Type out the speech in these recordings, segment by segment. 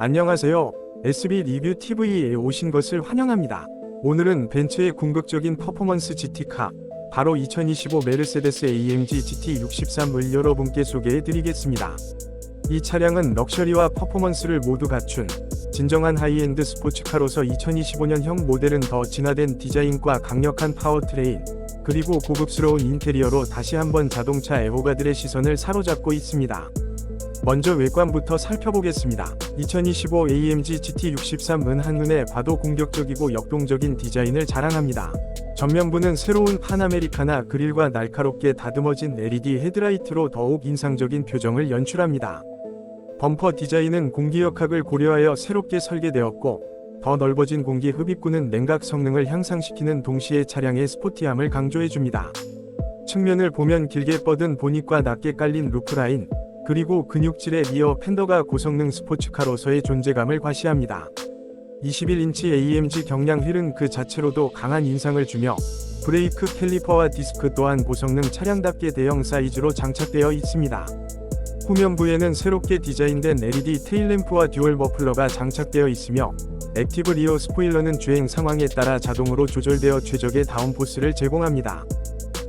안녕하세요. SB 리뷰 TV에 오신 것을 환영합니다. 오늘은 벤츠의 궁극적인 퍼포먼스 GT카, 바로 2025 메르세데스 AMG GT63을 여러분께 소개해 드리겠습니다. 이 차량은 럭셔리와 퍼포먼스를 모두 갖춘 진정한 하이엔드 스포츠카로서 2025년형 모델은 더 진화된 디자인과 강력한 파워트레인, 그리고 고급스러운 인테리어로 다시 한번 자동차 애호가들의 시선을 사로잡고 있습니다. 먼저 외관부터 살펴보겠습니다. 2025 AMG GT63은 한눈에 봐도 공격적이고 역동적인 디자인을 자랑합니다. 전면부는 새로운 파나메리카나 그릴과 날카롭게 다듬어진 LED 헤드라이트로 더욱 인상적인 표정을 연출합니다. 범퍼 디자인은 공기역학을 고려하여 새롭게 설계되었고 더 넓어진 공기 흡입구는 냉각 성능을 향상시키는 동시에 차량의 스포티함을 강조해줍니다. 측면을 보면 길게 뻗은 보닛과 낮게 깔린 루프라인, 그리고 근육질의 리어 팬더가 고성능 스포츠카로서의 존재감을 과시합니다. 21인치 AMG 경량 휠은 그 자체로도 강한 인상을 주며 브레이크 캘리퍼와 디스크 또한 고성능 차량답게 대형 사이즈로 장착되어 있습니다. 후면부에는 새롭게 디자인된 LED 테일램프와 듀얼 머플러가 장착되어 있으며 액티브 리어 스포일러는 주행 상황에 따라 자동으로 조절되어 최적의 다운포스를 제공합니다.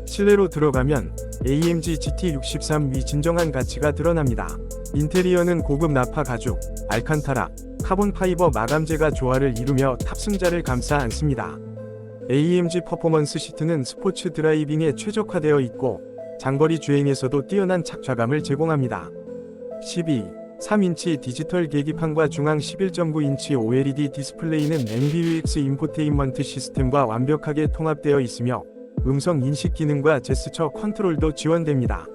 실내로 들어가면 AMG GT63 위 진정한 가치가 드러납니다. 인테리어는 고급 나파 가죽, 알칸타라, 카본 파이버 마감재가 조화를 이루며 탑승자를 감싸 안습니다. AMG 퍼포먼스 시트는 스포츠 드라이빙에 최적화되어 있고 장거리 주행에서도 뛰어난 착좌감을 제공합니다. 12. 3인치 디지털 계기판과 중앙 11.9인치 OLED 디스플레이는 MBUX 인포테인먼트 시스템과 완벽하게 통합되어 있으며 음성 인식 기능과 제스처 컨트롤도 지원됩니다.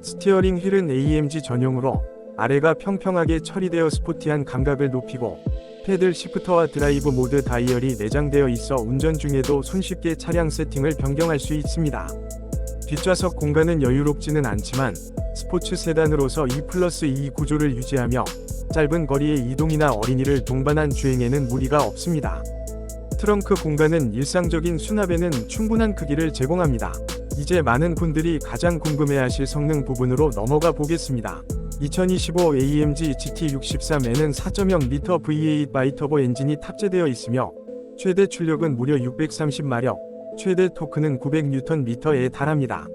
스티어링 휠은 AMG 전용으로 아래가 평평하게 처리되어 스포티한 감각을 높이고 패들 시프터와 드라이브 모드 다이얼이 내장되어 있어 운전 중에도 손쉽게 차량 세팅을 변경할 수 있습니다. 뒷좌석 공간은 여유롭지는 않지만 스포츠 세단으로서 2 플러스 2 구조를 유지하며 짧은 거리의 이동이나 어린이를 동반한 주행에는 무리가 없습니다. 트렁크 공간은 일상적인 수납에는 충분한 크기를 제공합니다. 이제 많은 분들이 가장 궁금해하실 성능 부분으로 넘어가 보겠습니다. 2025 AMG GT63에는 4.0L V8 바이터보 엔진이 탑재되어 있으며 최대 출력은 무려 630마력, 최대 토크는 900Nm에 달합니다.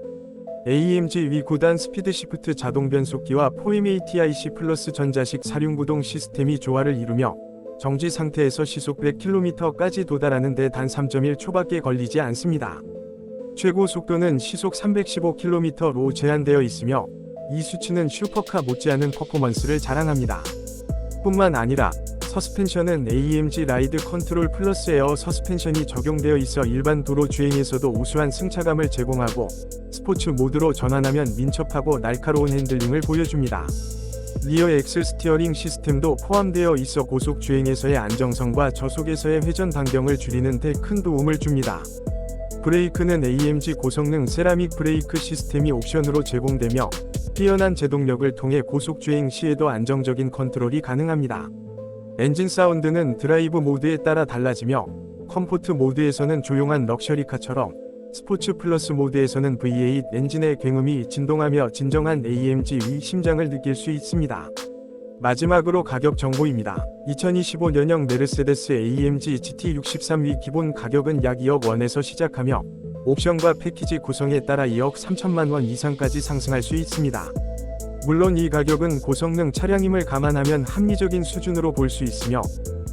AMG 위 9단 스피드 시프트 자동 변속기와 4MATIC 플러스 전자식 사륜구동 시스템이 조화를 이루며 정지 상태에서 시속 100km까지 도달하는 데 단 3.1 초밖에 걸리지 않습니다. 최고 속도는 시속 315km로 제한되어 있으며 이 수치는 슈퍼카 못지않은 퍼포먼스를 자랑합니다. 뿐만 아니라 서스펜션은 AMG 라이드 컨트롤 플러스 에어 서스펜션이 적용되어 있어 일반 도로 주행에서도 우수한 승차감을 제공하고 스포츠 모드로 전환하면 민첩하고 날카로운 핸들링을 보여줍니다. 리어 엑셀 스티어링 시스템도 포함되어 있어 고속 주행에서의 안정성과 저속에서의 회전 반경을 줄이는 데 큰 도움을 줍니다. 브레이크는 AMG 고성능 세라믹 브레이크 시스템이 옵션으로 제공되며 뛰어난 제동력을 통해 고속 주행 시에도 안정적인 컨트롤이 가능합니다. 엔진 사운드는 드라이브 모드에 따라 달라지며 컴포트 모드에서는 조용한 럭셔리카처럼 스포츠 플러스 모드에서는 V8 엔진의 굉음이 진동하며 진정한 AMG 위 심장을 느낄 수 있습니다. 마지막으로 가격 정보입니다. 2025년형 메르세데스 AMG GT63 위 기본 가격은 약 2억 원에서 시작하며 옵션과 패키지 구성에 따라 2억 3천만 원 이상까지 상승할 수 있습니다. 물론 이 가격은 고성능 차량임을 감안하면 합리적인 수준으로 볼 수 있으며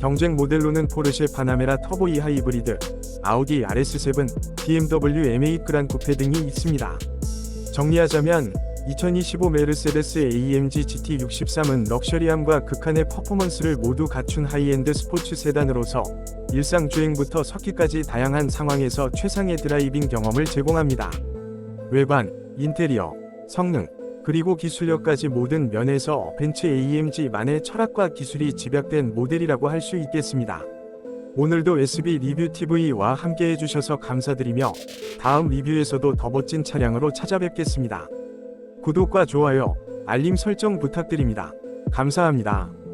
경쟁 모델로는 포르쉐 파나메라 터보 2 하이브리드, 아우디 RS7, BMW M8 그란 쿠페 등이 있습니다. 정리하자면 2025 메르세데스 AMG GT63은 럭셔리함과 극한의 퍼포먼스를 모두 갖춘 하이엔드 스포츠 세단으로서 일상 주행부터 석기까지 다양한 상황에서 최상의 드라이빙 경험을 제공합니다. 외관, 인테리어, 성능, 그리고 기술력까지 모든 면에서 벤츠 AMG만의 철학과 기술이 집약된 모델이라고 할 수 있겠습니다. 오늘도 SB 리뷰 TV와 함께 해주셔서 감사드리며 다음 리뷰에서도 더 멋진 차량으로 찾아뵙겠습니다. 구독과 좋아요, 알림 설정 부탁드립니다. 감사합니다.